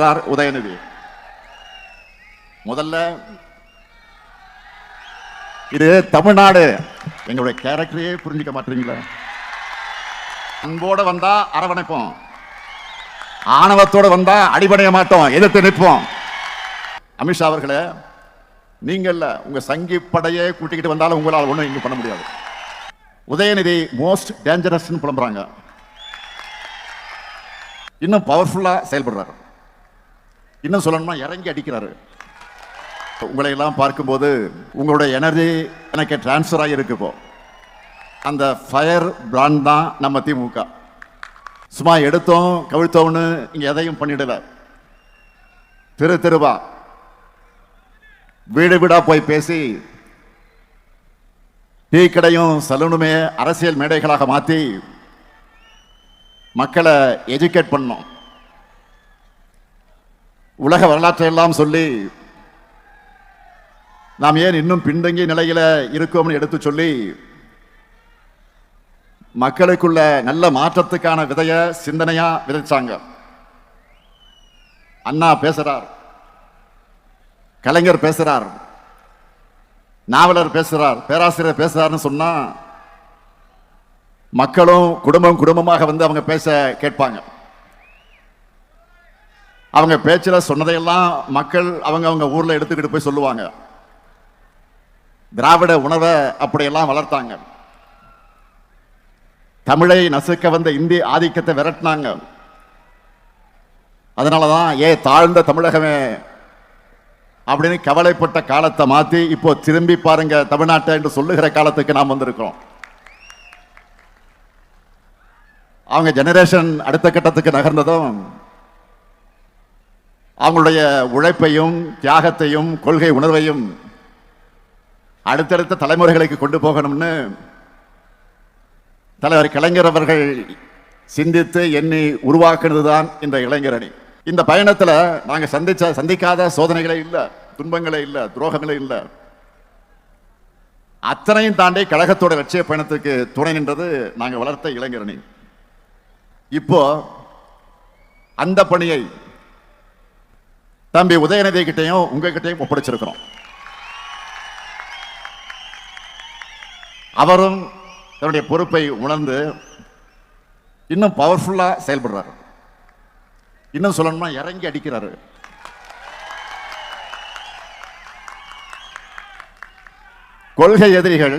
சொல்றார் உதயநிதி. முதல்ல இது தமிழ்நாடு. எங்களுடைய கேரக்டரையே புரிஞ்சுக்க மாட்டீங்களா? அன்போட வந்தா அரவணைப்போம். ஆணவத்தோட வந்தா அடிபடைய மாட்டோம். எதிர்த்து நிற்போம். அமித்ஷா அவர்களே நீங்க உங்க சங்கி படையே கூட்டிக்கிட்டு வந்தாலும் உங்களால் ஒன்றும் இங்க பண்ண முடியாது. உதயநிதி மோஸ்ட் டேஞ்சரஸ்னு புலம்புறாங்க. இன்னும் பவர்ஃபுல்லா செயல்படுறாரு. இன்னும் சொல்லணும்னா இறங்கி அடிக்கிறாரு. உங்களை எல்லாம் பார்க்கும்போது உங்களுடைய எனர்ஜி எனக்கு டிரான்ஸ்ஃபர் ஆகியிருக்கு இப்போ. அந்த ஃபயர் பிராண்ட் தான் நம்ம திமுக. சும்மா எடுத்தோம் கவிழ்த்தோம்னு இங்கே எதையும் பண்ணிடல. தெரு தெருவா வீடு வீடாக போய் பேசி டீ கடையும் சலூனுமே அரசியல் மேடைகளாக மாற்றி மக்களை எஜுகேட் பண்ணோம். உலக வரலாற்றை எல்லாம் சொல்லி நாம் ஏன் இன்னும் பின்தங்கிய நிலையில் இருக்கோம்னு எடுத்து சொல்லி மக்களுக்குள்ள நல்ல மாற்றத்துக்கான விதைய சிந்தனையா விதைச்சாங்க. அண்ணா பேசுறார் கலைஞர் பேசுறார் நாவலர் பேசுறார் பேராசிரியர் பேசுறாருன்னு சொன்னா மக்களும் குடும்பம் குடும்பமாக வந்து அவங்க பேச கேட்பாங்க. அவங்க பேச்சில் சொன்னதையெல்லாம் மக்கள் அவங்க அவங்க ஊரில் எடுத்துக்கிட்டு போய் சொல்லுவாங்க. திராவிட உணவை அப்படியெல்லாம் வளர்த்தாங்க. தமிழை நசுக்க வந்த இந்தி ஆதிக்கத்தை விரட்டினாங்க. அதனாலதான் ஏ தாழ்ந்த தமிழகமே அப்படின்னு கவலைப்பட்ட காலத்தை மாற்றி இப்போ திரும்பி பாருங்க தமிழ்நாட்டை என்று சொல்லுகிற காலத்துக்கு நாம் வந்திருக்கிறோம். அவங்க ஜெனரேஷன் அடுத்த கட்டத்துக்கு நகர்ந்ததும் அவங்களுடைய உழைப்பையும் தியாகத்தையும் கொள்கை உணர்வையும் அடுத்தடுத்த தலைமுறைகளுக்கு கொண்டு போகணும்னு தலைவர் கலைஞர் அவர்கள் சிந்தித்து எண்ணி உருவாக்குனது தான் இந்த இளைஞரணி இந்த பயணத்துல நாங்கள் சந்திச்ச சந்திக்காத சோதனைகளே இல்ல துன்பங்களே இல்ல துரோகங்களே இல்லை. அத்தனையும் தாண்டி கழகத்தோட லட்சிய பயணத்துக்கு துணை நின்றது நாங்கள் வளர்த்த இளைஞரணி இப்போ அந்த பணியை தம்பி உதயநிதி கிட்டையும் உங்ககிட்டயும் ஒப்படைச்சிருக்கிறோம். அவரும் தன்னுடைய பொறுப்பை உணர்ந்து இன்னும் பவர்ஃபுல்லா செயல்படுறாரு. இன்னும் சொல்லணும்னா இறங்கி அடிக்கிறாரு. கொள்கை எதிரிகள்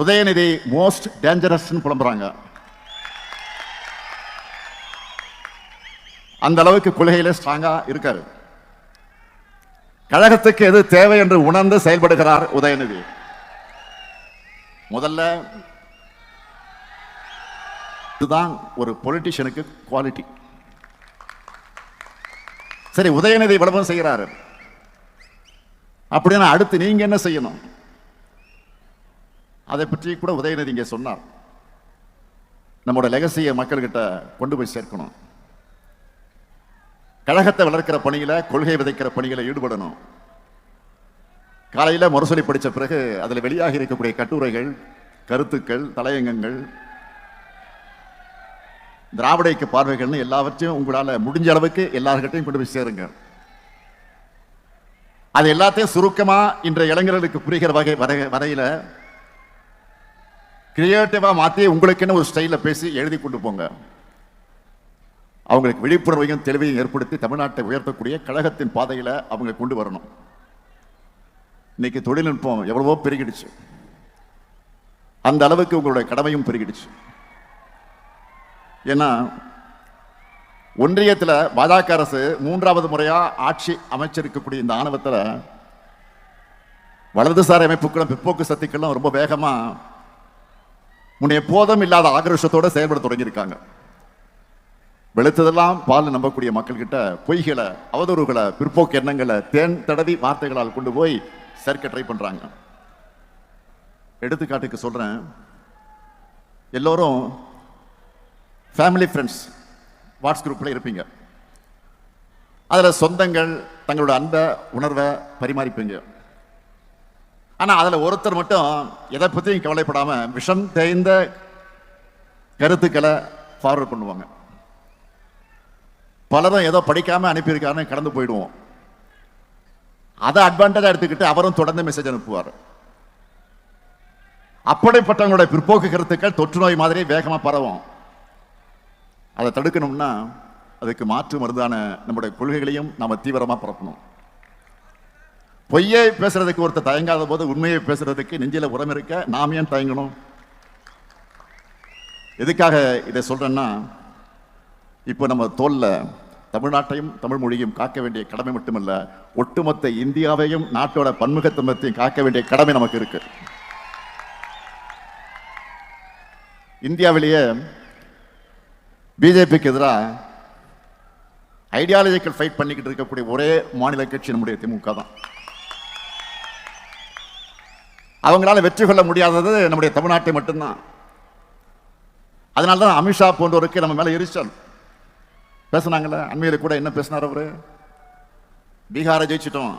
உதயநிதி மோஸ்ட் டேஞ்சரஸ்னு புலம்புறாங்க. அந்த அளவுக்கு கொள்கையில ஸ்ட்ராங்கா இருக்காரு. கழகத்துக்கு எது தேவை என்று உணர்ந்து செயல்படுகிறார் உதயநிதி. முதல்ல இதுதான் ஒரு பொலிட்டிஷியனுக்கு குவாலிட்டி சரி உதயநிதி விளம்பரம் செய்கிறாரு. அப்படின்னா அடுத்து நீங்க என்ன செய்யணும்? அதை பற்றி கூட உதயநிதி இங்கே சொன்னார். நம்மளோட லெகசியை மக்கள்கிட்ட கொண்டு போய் சேர்க்கணும். கழகத்தை வளர்க்கிற பணியில் கொள்கை விதைக்கிற பணிகளை ஈடுபடணும். காலையில் முரசொலி படிச்ச பிறகு அதில் வெளியாகி இருக்கக்கூடிய கட்டுரைகள் கருத்துக்கள் தலையங்கங்கள் திராவிடைக்கு பார்வைகள்னு எல்லாவற்றையும் உங்களால் முடிஞ்ச அளவுக்கு எல்லார்கிட்டையும் கொண்டு போய் சேருங்க. அது எல்லாத்தையும் சுருக்கமாக இன்றைய இளைஞர்களுக்கு புரிகிற வகை வரை- வரையில் கிரியேட்டிவாக மாற்றி உங்களுக்குன்னு ஒரு ஸ்டைலில் பேசி எழுதி கொண்டு போங்க. அவங்களுக்கு விழிப்புணர்வையும் தெளிவையும் ஏற்படுத்தி தமிழ்நாட்டை உயர்த்தக்கூடிய கழகத்தின் பாதையில அவங்க கொண்டு வரணும். இன்னைக்கு தொழில்நுட்பம் எவ்வளவோ பெருகிடுச்சு. அந்த அளவுக்கு உங்களுடைய கடமையும் பெருகிடுச்சு. ஏன்னா ஒன்றியத்தில் பாஜக அரசு மூன்றாவது முறையா ஆட்சி அமைச்சிருக்கக்கூடிய இந்த ஆணவத்தில் வலதுசாரி அமைப்புகளும் பிற்போக்கு சக்திகளும் ரொம்ப வேகமா முன்னைய போதும் இல்லாத ஆக்ரோஷத்தோட செயல்பட தொடங்கியிருக்காங்க. வெளுத்ததெல்லாம் பால் நம்பக்கூடிய மக்கள்கிட்ட பொய்களை அவதூறுகளை பிற்போக்கு எண்ணங்களை தேன் தடவி வார்த்தைகளால் கொண்டு போய் சேர்க்க ட்ரை பண்றாங்க. எடுத்துக்காட்டுக்கு சொல்றேன். எல்லோரும் ஃபேமிலி ஃப்ரெண்ட்ஸ் வாட்ஸ் குரூப்பில் இருப்பீங்க. அதில் சொந்தங்கள் தங்களோட அன்பை உணர்வை பரிமாறிப்பீங்க. ஆனால் அதில் ஒருத்தர் மட்டும் எதை பற்றியும் கவலைப்படாமல் விஷம் தேய்ந்த கருத்துக்களை ஃபார்வர்ட் பண்ணுவாங்க. பலரும் ஏதோ படிக்காமல் அனுப்பியிருக்காருன்னு கடந்து போயிடுவோம். அதை அட்வான்டேஜா எடுத்துக்கிட்டு அவரும் தொடர்ந்து மெசேஜ் அனுப்புவார். அப்படிப்பட்டவங்களுடைய பிற்போக்கு கருத்துக்கள் தொற்று நோய் மாதிரி வேகமாக பரவும். அதை தடுக்கணும்னா அதுக்கு மாற்று மருந்தான நம்முடைய கொள்கைகளையும் நாம் தீவிரமாக பரப்பணும். பொய்யை பேசுறதுக்கு ஒருத்தர் தயங்காத போது உண்மையை பேசுறதுக்கு நெஞ்சில உரம் இருக்க நாம் ஏன் தயங்கணும்? எதுக்காக இதை சொல்றேன்னா இப்போ நம்ம தோல்ல தமிழ்நாட்டையும் தமிழ் மொழியும் காக்க வேண்டிய கடமை மட்டுமல்ல ஒட்டுமொத்த இந்தியாவையும் நாட்டோட பன்முகத்தன்மத்தையும் காக்க வேண்டிய கடமை நமக்கு இருக்கு. இந்தியாவிலேயே பிஜேபிக்கு எதிராக ஐடியாலஜிக்கல் ஃபைட் பண்ணிக்கிட்டு இருக்கக்கூடிய ஒரே மாநில கட்சி நம்முடைய திமுக தான். அவங்களால வெற்றி கொள்ள முடியாதது நம்முடைய தமிழ்நாட்டை மட்டும்தான். அதனால தான் அமித்ஷா போன்றவருக்கு நம்ம மேலே எரிச்சல். பேசுனாங்களே அண்மையில் கூட என்ன பேசினார் அவரு? பீகாரை ஜெயிச்சிட்டோம்.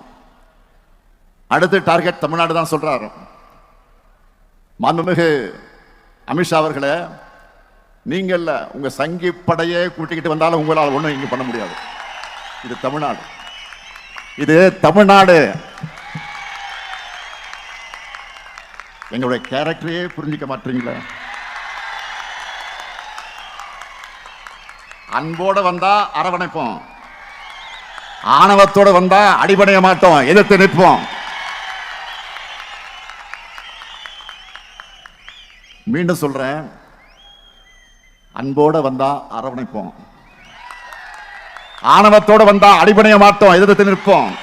அடுத்து டார்கெட் தமிழ்நாடு தான் சொல்றாரு. மாண்புமிகு அமித்ஷா அவர்களே நீங்கள் உங்க சங்கி படையே கூட்டிக்கிட்டு வந்தாலும் உங்களால் ஒன்றும் இங்கே பண்ண முடியாது. இது தமிழ்நாடு. இது தமிழ்நாடு. எங்களுடைய கேரக்டரையே புரிஞ்சுக்க மாட்டீங்களா? அன்போட வந்தா அரவணைப்போம். ஆணவத்தோட வந்தா அடிபடைய மாட்டோம். எதிர்த்து நிற்போம். மீண்டும் சொல்றேன். அன்போட வந்தா அரவணைப்போம். ஆணவத்தோட வந்தா அடிபடைய மாட்டோம். எதிர்த்து நிற்போம்.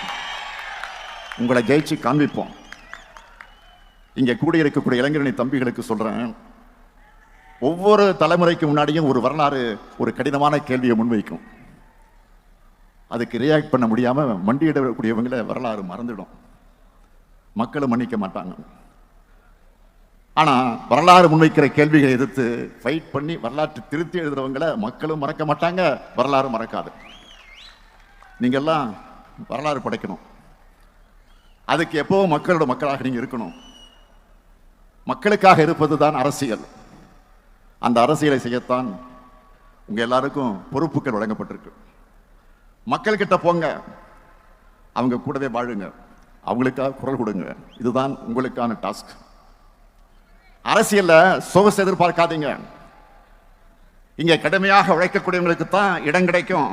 உங்களை ஜெயிச்சு காண்பிப்போம். இங்கே கூடியிருக்கக்கூடிய இளைஞரணி தம்பிகளுக்கு சொல்றேன். ஒவ்வொரு தலைமுறைக்கு முன்னாடியும் ஒரு வரலாறு ஒரு கடினமான கேள்வியை முன்வைக்கும். அதுக்கு ரியாக்ட் பண்ண முடியாமல் மண்டியிடக்கூடியவங்களை வரலாறு மறந்துடும். மக்களும் மன்னிக்க மாட்டாங்க. ஆனால் வரலாறு முன்வைக்கிற கேள்விகளை எதிர்த்து ஃபைட் பண்ணி வரலாற்று திருத்தி எழுதுறவங்களை மக்களும் மறக்க மாட்டாங்க வரலாறு மறக்காது. நீங்கள்லாம் வரலாறு படைக்கணும். அதுக்கு எப்போவும் மக்களோட மக்களாக நீங்கள் இருக்கணும். மக்களுக்காக இருப்பது தான் அரசியல். அந்த அரசியலை செய்யத்தான் உங்கள் எல்லாருக்கும் பொறுப்புகள் வழங்கப்பட்டிருக்கு. மக்கள்கிட்ட போங்க. அவங்க கூடவே வாழுங்க. அவங்களுக்காக குரல் கொடுங்க. இதுதான் உங்களுக்கான டாஸ்க் அரசியலில் சொகுசு எதிர்பார்க்காதீங்க. இங்கே கடுமையாக உழைக்கக்கூடியவங்களுக்கு தான் இடம் கிடைக்கும்.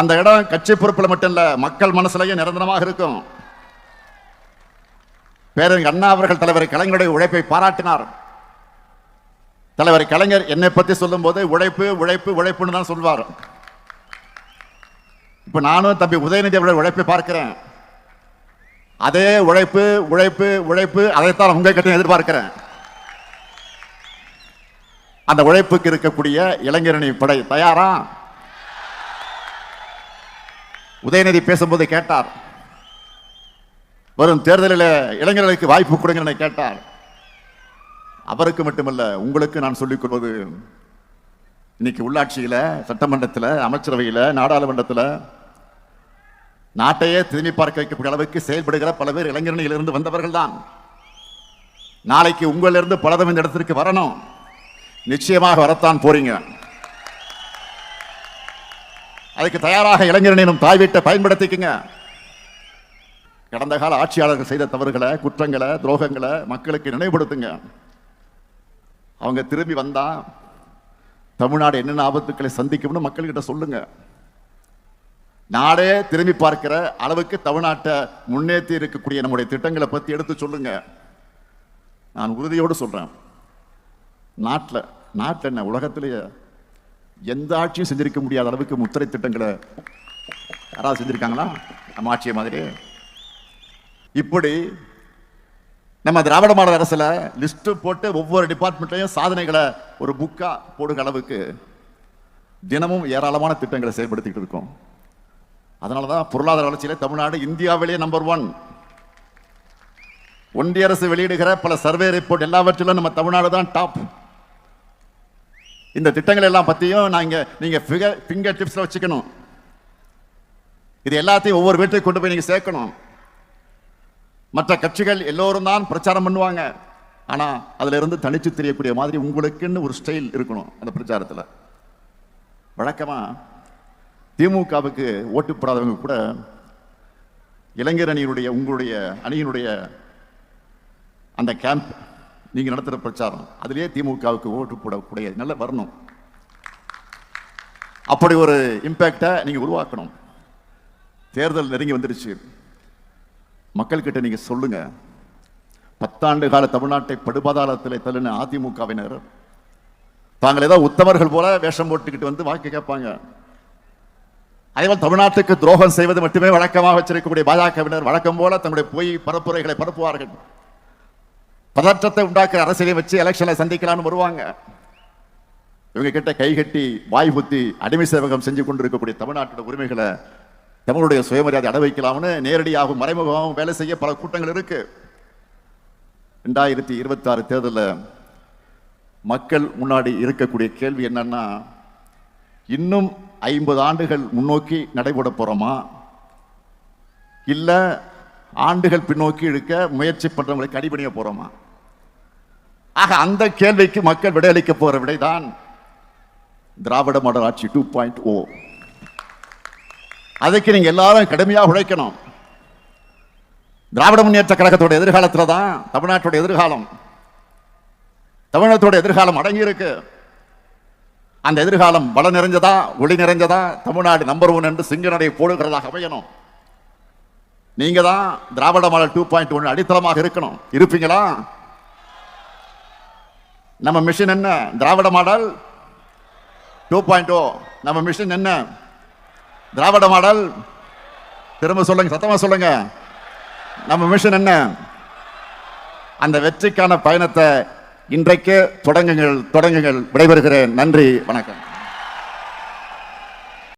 அந்த இடம் கட்சி பொறுப்பில் மட்டும் இல்லை மக்கள் மனசுலையும் நிரந்தரமாக இருக்கும். பேரறிஞர் அண்ணா அவர்கள் தலைவர் கலைஞருடைய உழைப்பை பாராட்டினார். தலைவர் கலைஞர் என்னை பற்றி சொல்லும்போது உழைப்பு உழைப்பு உழைப்புன்னு தான் சொல்வார். இப்போ நானும் தம்பி உதயநிதி அவருடைய உழைப்பை பார்க்கிறேன். அதே உழைப்பு உழைப்பு உழைப்பு அதைத்தான் உங்கள் கிட்ட எதிர்பார்க்கிறேன். அந்த உழைப்புக்கு இருக்கக்கூடிய இளைஞரணி படை தயாரா? உதயநிதி பேசும்போது கேட்டார். வரும் தேர்தலில் இளைஞர்களுக்கு வாய்ப்பு கொடுங்கன்னு கேட்டார். அவருக்கு மட்டுமல்ல உங்களுக்கு நான் சொல்லிக் கொள்வது இன்னைக்கு உள்ளாட்சியில சட்டமன்றத்தில் அமைச்சரவையில் நாடாளுமன்றத்தில் நாட்டையே திரும்பி பார்க்க வைக்கக்கூடிய அளவுக்கு செயல்படுகிற பல பேர் இளைஞரணியிலிருந்து வந்தவர்கள் தான் நாளைக்கு உங்களிலிருந்து பலதும் இந்த இடத்திற்கு வரணும். நிச்சயமாக வரத்தான் போறீங்க. அதுக்கு தயாராக இளைஞரணியினும் தாய் வீட்டை பயன்படுத்திக்கங்க. கடந்த கால ஆட்சியாளர்கள் செய்த தவறுகளை குற்றங்களை துரோகங்களை மக்களுக்கு நினைவுபடுத்துங்க. அவங்க திரும்பி வந்தா தமிழ்நாடு என்னென்ன ஆபத்துக்களை சந்திக்கும்னு மக்கள்கிட்ட சொல்லுங்க. நாடே திரும்பி பார்க்கிற அளவுக்கு தமிழ்நாட்டை முன்னேற்றி இருக்கக்கூடிய நம்முடைய திட்டங்களை பத்தி எடுத்து சொல்லுங்க. நான் உறுதியோடு சொல்றேன். நாட்டில் நாட்டில் என்ன உலகத்திலேயே எந்த ஆட்சியும் செஞ்சிருக்க முடியாத அளவுக்கு முத்திரை திட்டங்களை யாராவது செஞ்சிருக்காங்களா? நம்ம ஆட்சியை மாதிரி இப்படி நம்ம திராவிட மாடல் அரசில் லிஸ்ட்டு போட்டு ஒவ்வொரு டிபார்ட்மெண்ட்லையும் சாதனைகளை ஒரு புக்காக போடுகிற அளவுக்கு தினமும் ஏராளமான திட்டங்களை செயல்படுத்திக்கிட்டு இருக்கோம். அதனால தான் பொருளாதார வளர்ச்சியில் தமிழ்நாடு இந்தியாவிலேயே நம்பர் ஒன் ஒன்றிய அரசு வெளியிடுகிற பல சர்வே ரிப்போர்ட் எல்லாவற்றிலும் நம்ம தமிழ்நாடு தான் டாப் இந்த திட்டங்கள் எல்லாம் பற்றியும் நாங்கள் நீங்கள் ஃபிகர் ஃபிங்கர் டிப்ஸில் வச்சுக்கணும். இது எல்லாத்தையும் ஒவ்வொரு வீட்டுக்கு கொண்டு போய் நீங்கள் சேர்க்கணும். மற்ற கட்சிகள் எல்லோரும் தான் பிரச்சாரம் பண்ணுவாங்க. ஆனால் அதில் இருந்து தனிச்சு தெரியக்கூடிய மாதிரி உங்களுக்குன்னு ஒரு ஸ்டைல் இருக்கணும் அந்த பிரச்சாரத்தில். வழக்கமாக திமுகவுக்கு ஓட்டு போடாதவங்க கூட இளைஞர் அணியினுடைய உங்களுடைய அணியினுடைய அந்த கேம்ப் நீங்கள் நடத்துகிற பிரச்சாரம் அதிலே திமுகவுக்கு ஓட்டு போடக்கூடிய நல்ல வரணும். அப்படி ஒரு இம்பேக்டை நீங்கள் உருவாக்கணும். தேர்தல் நெருங்கி வந்துடுச்சு மக்கள்கிட்ட நீங்க சொல்லுங்க. பத்தாண்டு கால தமிழ்நாட்டை படுபாதாளத்தில் தள்ளின அதிமுகவினர் தாங்கள் ஏதோ உத்தமர்கள் போல வேஷம் போட்டுக்கிட்டு வந்து வாக்கு கேட்பாங்க. அதேபோல் தமிழ்நாட்டுக்கு துரோகம் செய்வது மட்டுமே வழக்கமாக வச்சிருக்கக்கூடிய பாஜகவினர் வழக்கம் போல தங்களுடைய பொய் பரப்புரைகளை பரப்புவார்கள். பதற்றத்தை உண்டாக்குற அரசியலை வச்சு எலெக்ஷனை சந்திக்கலாம்னு வருவாங்க. இவங்க கிட்ட கைகட்டி வாய் புத்தி அடிமை சேவகம் செஞ்சு கொண்டிருக்கக்கூடிய தமிழ்நாட்டோட உரிமைகளை தமிழுடைய சுயமரியாதை அட வைக்கலாம்னு நேரடியாகவும் மறைமுகமாகவும் வேலை செய்ய பல கூட்டங்கள் இருக்கு. ரெண்டாயிரத்தி இருபத்தி ஆறு தேர்தலில் மக்கள் முன்னாடி இருக்கக்கூடிய கேள்வி என்னன்னா இன்னும் ஐம்பது ஆண்டுகள் முன்னோக்கி நடைபெற போறோமா? இல்லை ஆண்டுகள் பின்னோக்கி இழுக்க முயற்சி பண்ணுறவங்களுக்கு அடிபணிய போகிறோமா ஆக அந்த கேள்விக்கு மக்கள் விடையளிக்க போகிற விடைதான் திராவிட மாடல் ஆட்சி டூ பாயிண்ட் ஓ அதுக்கு நீங்க எல்லாரும் கடுமையாக உழைக்கணும். திராவிட முன்னேற்ற கழகத்தோட எதிர்காலத்தில் தான் தமிழ்நாட்டோட எதிர்காலம். தமிழகத்தோட எதிர்காலம் அடங்கியிருக்கு. அந்த எதிர்காலம் பல நிறைஞ்சதா ஒளி நிறைஞ்சதா தமிழ்நாடு நம்பர் ஒன் என்று சிங்கநடை போடுகிறதாக அமையணும். நீங்க தான் Dravida model two point one அடித்தளமாக இருக்கணும். இருப்பீங்களா? நம்ம மிஷன் என்ன? Dravida model two point O நம்ம மிஷன் என்ன? திராவிட மாடல். திரும்ப சொல்லுங்க சத்தமா சொல்லுங்க. நம்ம மிஷன் என்ன? அந்த வெற்றிக்கான பயணத்தை இன்றைக்கு தொடங்குங்கள் தொடங்குங்கள். விடைபெறுகிறேன். நன்றி வணக்கம்.